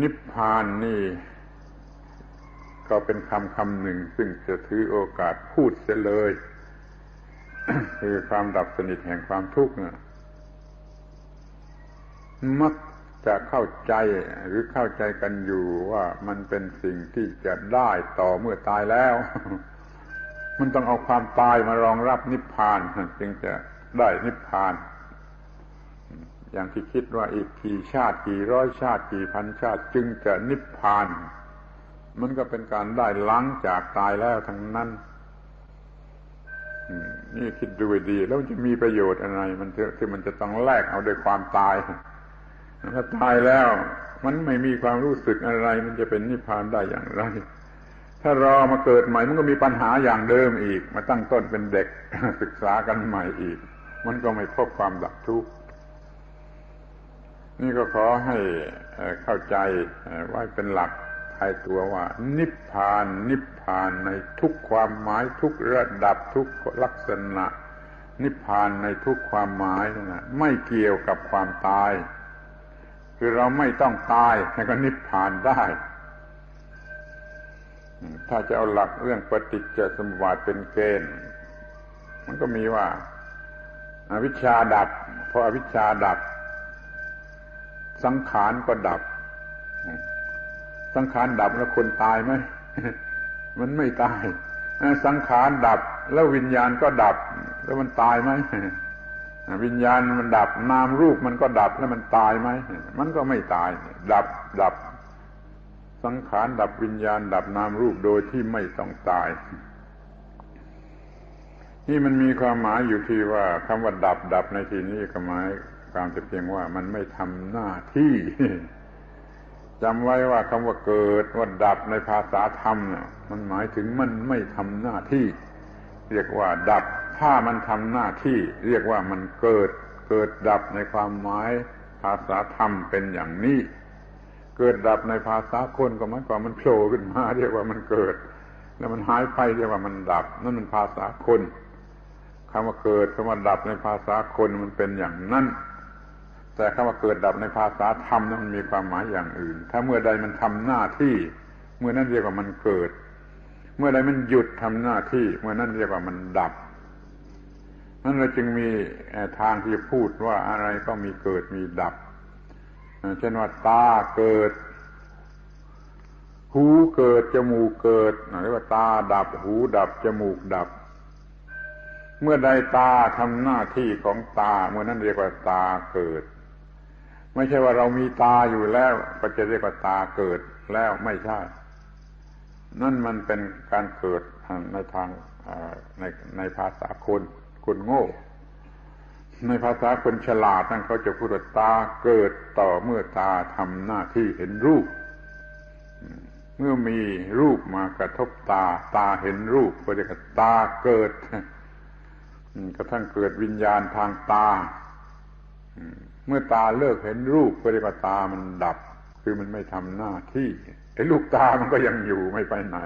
นิพพานนี่ ก็เป็นคำคำหนึ่ง ซึ่งจะถือโอกาสพูดเสียเลย คือความดับสนิทแห่งความทุกข์นะมักจะเข้าใจหรือเข้าใจกันอยู่ว่ามันเป็นสิ่งที่จะได้ต่อเมื่อตายแล้ว มันต้องเอาความตายมารองรับนิพพานจึงจะได้นิพพาน อย่างที่คิดว่าอีกกี่ชาติกี่ร้อยชาติกี่พันชาติจึงจะนิพพาน มันก็เป็นการได้ล้างจากตายแล้วทั้งนั้นนี่คิดดูดีแล้วจะมีประโยชน์อะไร มันที่มันจะต้องแลกเอาด้วยความตายถ้าตายแล้ว มันไม่มีความรู้สึกอะไร มันจะเป็นนิพพานได้อย่างไร ถ้ารอมาเกิดใหม่ มันก็มีปัญหาอย่างเดิมอีก มาตั้งต้นเป็นเด็กศึกษากันใหม่อีก มันก็ไม่พบความดับทุกข์ นี่ก็ขอให้เข้าใจไว้เป็นหลักทายตัวว่า นิพพานนิพพานในทุกความหมายทุกระดับทุกลักษณะ นิพพานในทุกความหมายนะไม่เกี่ยวกับความตาย คือเราไม่ต้องตายแล้วก็นิพพานได้ถ้าจะเอาหลักเรื่องปฏิจจสมุปบาทเป็นเกณฑ์ มันก็มีว่าอาวิชชาดับพออวิชชาดับ สังขารก็ดับ สังขารดับแล้วคนตายไหมมันไม่ตายสังขารดับ แล้ววิญญาณก็ดับ แล้วมันตายไหมวิญญาณมันดับ นามรูปมันก็ดับแล้วมันตายไหมมันก็ไม่ตาย ดับดับ สังขารดับวิญญาณ ดับนามรูปโดยที่ไม่ต้องตาย นี่มันมีความหมายอยู่ที่ว่าคำว่าดับ ดับในที่นี้ก็หมาย ความจะเพียงว่ามันไม่ทำหน้าที่จำไว้ว่าคำว่าเกิดว่าดับในภาษาธรรมเนี่ยมันหมายถึงมันไม่ทำหน้าที่ เรียกว่าดับ ถ้ามันทำหน้าที่ เรียกว่ามันเกิด เกิดดับในความหมายภาษาธรรมเป็นอย่างนี้ เกิดดับในภาษาคนก็หมายความมันโผล่ขึ้นมา เรียกว่ามันเกิด แล้วมันหายไปเรียกว่ามันดับ นั่นมันภาษาคนคำว่าเกิดคำว่าดับในภาษาคนมันเป็นอย่างนั้น แต่คำว่าเกิดดับในภาษาธรรมนั้นมันมีความหมายอย่างอื่น ถ้าเมื่อใดมันทำหน้าที่ เมื่อนั้นเรียกว่ามันเกิด เมื่อใดมันหยุดทำหน้าที่ เมื่อนั้นเรียกว่ามันดับนั้นเราจึงมีทางที่พูดว่าอะไรก็มีเกิดมีดับ เช่นว่าตาเกิด หูเกิดจมูกเกิดเรียกว่าตาดับ หูดับจมูกดับ เมื่อใดตาทำหน้าที่ของตา เมื่อนั้นเรียกว่าตาเกิด ไม่ใช่ว่าเรามีตาอยู่แล้ว ก็จะเรียกว่าตาเกิดแล้วไม่ใช่ นั่นมันเป็นการเกิดในทางในในภาษาคนคนโง่ ในภาษาคนฉลาดนั่นเขาจะพูดว่าตาเกิดต่อเมื่อตาทำหน้าที่เห็นรูป เมื่อมีรูปมากระทบตา ตาเห็นรูปก็เรียกตาเกิดกระทั่งเกิดวิญญาณทางตา เมื่อตาเลิกเห็นรูปก็เรียกว่าตามันดับ คือมันไม่ทำหน้าที่ไอ้ลูกตามันก็ยังอยู่ไม่ไปไหน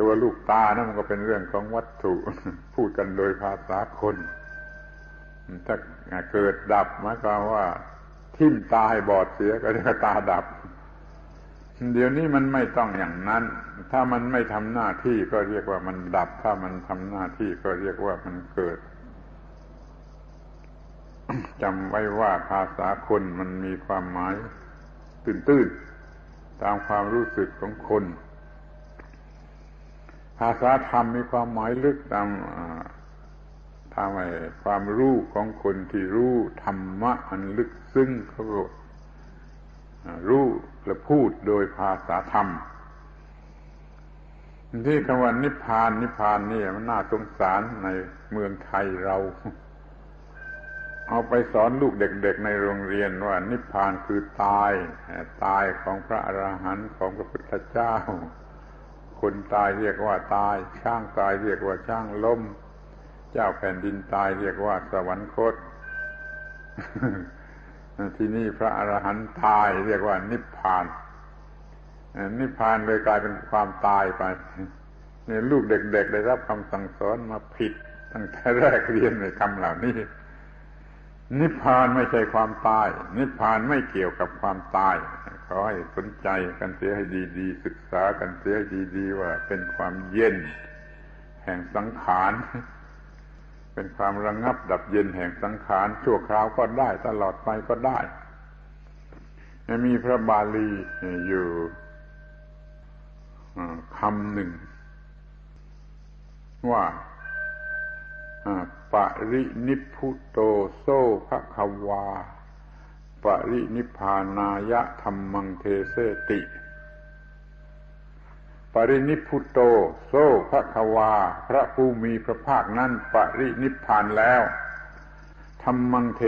ตัวลูกตานะมันก็เป็นเรื่องของวัตถุ พูดกันโดยภาษาคนถ้าเกิดดับหมายความว่าทิ่มตาให้บอดเสียก็เรียกตาดับ เดี๋ยวนี้มันไม่ต้องอย่างนั้น ถ้ามันไม่ทำหน้าที่ก็เรียกว่ามันดับ ถ้ามันทำหน้าที่ก็เรียกว่ามันเกิด จำไว้ว่าภาษาคนมันมีความหมายตื่นๆตามความรู้สึกของคน ภาษาธรรมมีความหมายลึกตามทำให้ความรู้ของคนที่รู้ธรรมะอันลึกซึ้งเขารู้และพูดโดยภาษาธรรม ที่คำว่านิพพานนิพพานนี่มันน่าสงสารในเมืองไทยเรา เอาไปสอนลูกเด็กๆในโรงเรียนว่านิพพานคือตาย ตายของพระอรหันต์ของพระพุทธเจ้า คนตายเรียกว่าตาย ช่างตายเรียกว่าช่างล้ม เจ้าแผ่นดินตายเรียกว่าสวรรคต ที่นี่พระอรหันต์ตายเรียกว่านิพพาน นิพพานเลยกลายเป็นความตายไปเนี่ยลูกเด็ก ๆ ได้รับคำสั่งสอนมาผิด ตั้งแต่แรกเรียนในคำเหล่านี้ นิพพานไม่ใช่ความตาย นิพพานไม่เกี่ยวกับความตาย ขอให้สนใจกันเสียให้ดีๆ ศึกษากันเสียให้ดีๆ ว่าเป็นความเย็น แห่งสังขาร เป็นความระงงับดับเย็นแห่งสังขารชั่วคราวก็ได้ตลอดไปก็ได้ มีพระบาลีอยู่คำหนึ่งว่า ปรินิพุโตโซภะควา ปรินิพานายะธรรมังเทเสติ ปรินิพุโตโซภะควา พระผู้มีพระภาคนั้นปรินิพานแล้วธรรมังเท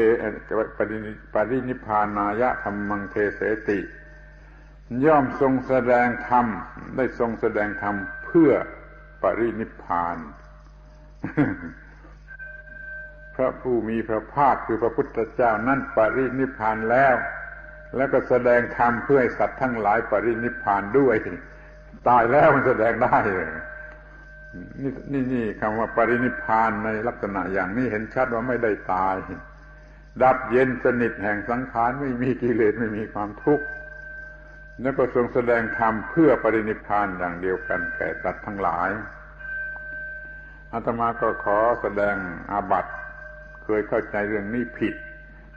ปริปรินิพานายะธรรมังเทเสติ ย่อมทรงแสดงธรรม ได้ทรงแสดงธรรมเพื่อปรินิพาน พระผู้มีพระภาคคือพระพุทธเจ้านั่นปรินิพานแล้ว แล้วก็แสดงธรรมเพื่อให้สัตว์ทั้งหลายปรินิพานด้วย ตายแล้วมันแสดงได้เลยนี่นี่นี่คำว่าปรินิพานในลักษณะอย่างนี้เห็นชัดว่าไม่ได้ตาย ดับเย็นสนิทแห่งสังขารไม่มีกิเลสไม่มีความทุกข์แล้วก็ทรงแสดงธรรมเพื่อปรินิพานอย่างเดียวกันแก่สัตว์ทั้งหลายอาตมาก็ขอแสดงอาบัติ เคยเข้าใจเรื่องนี้ผิด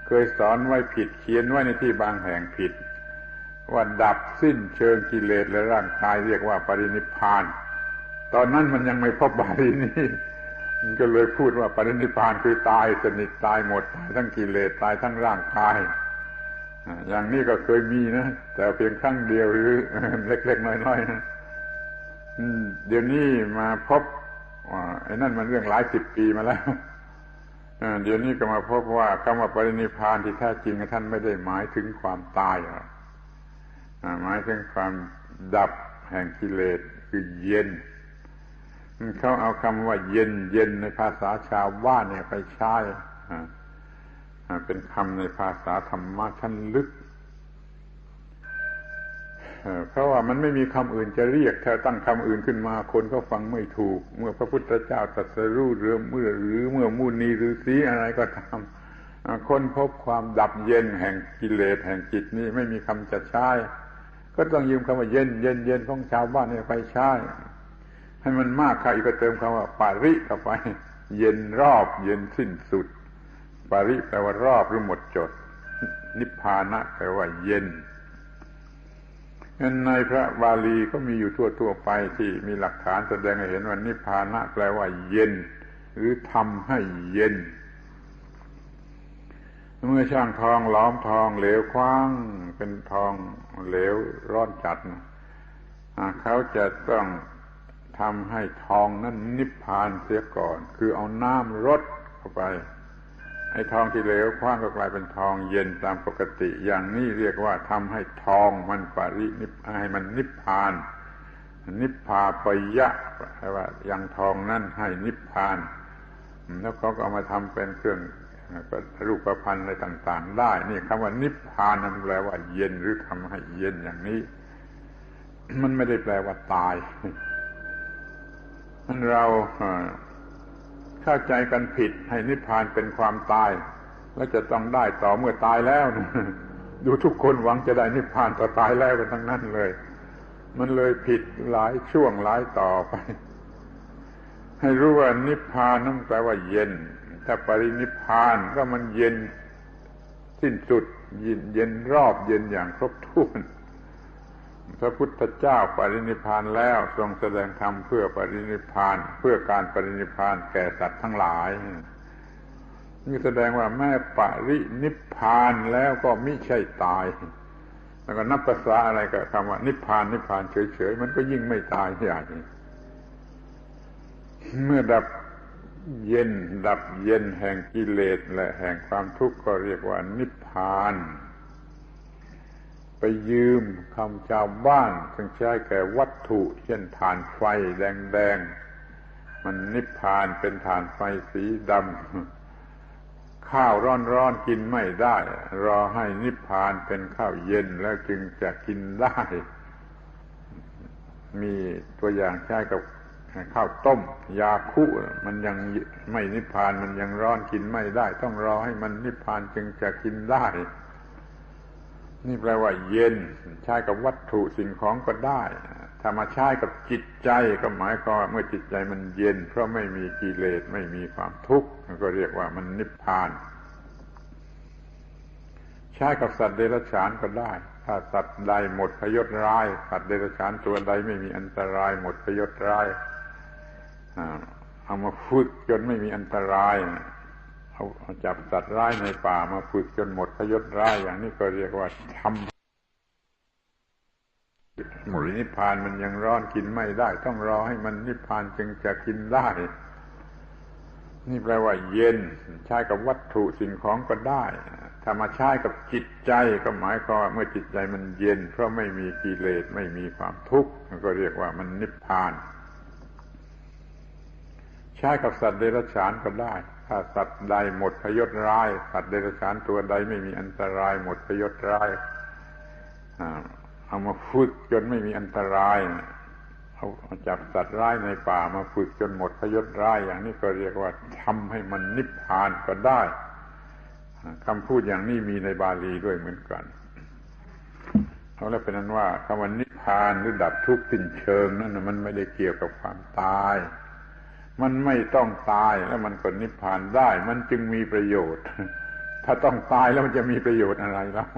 เคยสอนไว้ผิดเขียนไว้ในที่บางแห่งผิด ว่าดับสิ้นเชิงกิเลสและร่างกายเรียกว่าปรินิพาน ตอนนั้นมันยังไม่พบบาลีนี้มันก็เลยพูดว่าปรินิพานคือตายสนิทตายหมดตายทั้งกิเลสตายทั้งร่างกายอย่างนี้ก็เคยมีนะ แต่เพียงครั้งเดียวหรือเล็กๆน้อยๆนะเดี๋ยวนี้มาพบไอ้นั่นมันเรื่องหลายสิบปีมาแล้ว เดี๋ยวนี้ก็มาพบว่าคำว่าปรินิพานที่แท้จริงท่านไม่ได้หมายถึงความตายหรอกหมายถึงความดับแห่งกิเลสคือเย็นเขาเอาคำว่าเย็นเย็นในภาษาชาวบ้านเนี่ยไปใช้เป็นคำในภาษาธรรมะชั้นลึก เพราะว่ามันไม่มีคำอื่นจะเรียกถ้าตั้งคำอื่นขึ้นมาคนก็ฟังไม่ถูก เมื่อพระพุทธเจ้าตรัสรู้เรื่องเมื่อหรือเมื่อมูนีหรือสีอะไรก็ตามคนพบความดับเย็นแห่งกิเลสแห่งจิตนี้ไม่มีคำจะใช้ก็ต้องยืมคำว่าเย็นเย็นเย็นของชาวบ้านนี่ไปใช้ให้มันมากค่ะอีกก็เติมคำว่าปาริเข้าไป เย็นรอบ เย็นสิ้นสุด ปาริแปลว่ารอบหรือหมดจด นิพพานะแปลว่าเย็น ในพระบาลีก็มีอยู่ทั่วๆไปที่มีหลักฐานแสดงให้เห็นว่านิพพานะแปลว่าเย็น หรือทำให้เย็น เมื่อช่างทองล้อมทองเหลวคว้างเป็นทองเหลวร้อนจัดเขาจะต้องทำให้ทองนั้นนิพพานเสียก่อน คือเอาน้ำรดเข้าไป ไอ้ทองที่เหลวคว้างก็กลายเป็นทองเย็นตามปกติ อย่างนี้เรียกว่าทำให้ทองมันปรินิพให้มันนิพพาน นิพพาปยะแปลว่าอยังทองนั่นให้นิพพาน แล้วเขาก็เอามาทำเป็นเครื่องรูปประพันธ์อะไรต่าง ๆ ได้ นี่คำว่านิพพานนั้นแปลว่าเย็นหรือทำให้เย็นอย่างนี้ มันไม่ได้แปลว่าตายมันเรา เข้าใจกันผิดให้นิพพานเป็นความตาย แล้วจะต้องได้ต่อเมื่อตายแล้ว ดูทุกคนหวังจะได้นิพพานต่อตายแล้วกันทั้งนั้นเลย มันเลยผิดหลายช่วงหลายต่อไป ให้รู้ว่านิพพานนั่นแปลว่าเย็น ถ้าปรินิพพานก็มันเย็นสิ้นสุดเย็นเย็นรอบเย็นอย่างครบถ้วน พระพุทธเจ้าปรินิพานแล้วทรงแสดงธรรมเพื่อปรินิพาน เพื่อการปรินิพานแก่สัตว์ทั้งหลายนี่แสดงว่าแม่ปรินิพานแล้วก็มิใช่ตาย แล้วก็นับภาษาอะไรกับคำว่า นิพพานนิพพานเฉยๆมันก็ยิ่งไม่ตายใหญ่เมื่อดับเย็น ดับเย็นแห่งกิเลสและแห่งความทุกข์ก็เรียกว่านิพพาน ไปยืมคำชาวบ้านซึ่งใช้แก่วัตถุ เช่นฐานไฟแดงๆ มันนิพพานเป็นฐานไฟสีดำข้าวร้อนๆกินไม่ได้ รอให้นิพพานเป็นข้าวเย็นแล้วจึงจะกินได้ มีตัวอย่างใช้กับข้าวต้ม ยาคุมันยังไม่นิพพานมันยังร้อนกินไม่ได้ ต้องรอให้มันนิพพานจึงจะกินได้ นี่แปลว่าเย็น ใช้กับวัตถุสิ่งของก็ได้ ถ้ามาใช้กับจิตใจก็หมายความว่าเมื่อจิตใจมันเย็น เพราะไม่มีกิเลสไม่มีความทุกข์ก็เรียกว่ามันนิพพาน ใช้กับสัตว์เดรัจฉานก็ได้ ถ้าสัตว์ใดหมดพยศร้าย สัตว์เดรัจฉานตัวใดไม่มีอันตราย หมดพยศร้ายเอามาฝึกจนไม่มีอันตราย เอาจับสัตว์ร้ายในป่ามาฝึกจนหมดพยศร้ายอย่างนี้ก็เรียกว่าทำหมูนิพพานมันยังร้อนกินไม่ได้ ต้องรอให้มันนิพพานจึงจะกินได้ นี่แปลว่า เย็น ใช้กับวัตถุสิ่งของก็ได้ถ้ามาใช้กับจิตใจก็หมายความว่าเมื่อจิตใจมันเย็น เพราะไม่มีกิเลสไม่มีความทุกข์ก็เรียกว่ามันนิพพาน ใช้กับสัตว์เดรัจฉานก็ได้ ถ้าสัตว์ใดหมดพยศร้าย สัตว์เดรัจฉานตัวใดไม่มีอันตราย หมดพยศร้ายเอามาฝึกจนไม่มีอันตรายเอาจับสัตว์ร้ายในป่ามาฝึกจนหมดพยศร้าย อย่างนี้ก็เรียกว่าทำให้มันนิพพานก็ได้คำพูดอย่างนี้มีในบาลีด้วยเหมือนกันเอาแล้วเป็นนั้นว่าคำว่านิพพานหรือดับทุกข์สิ้นเชิงนั่นมันไม่ได้เกี่ยวกับความตาย มันไม่ต้องตายแล้วมันก็นิพพานได้ มันจึงมีประโยชน์ ถ้าต้องตายแล้วมันจะมีประโยชน์อะไรแล้ว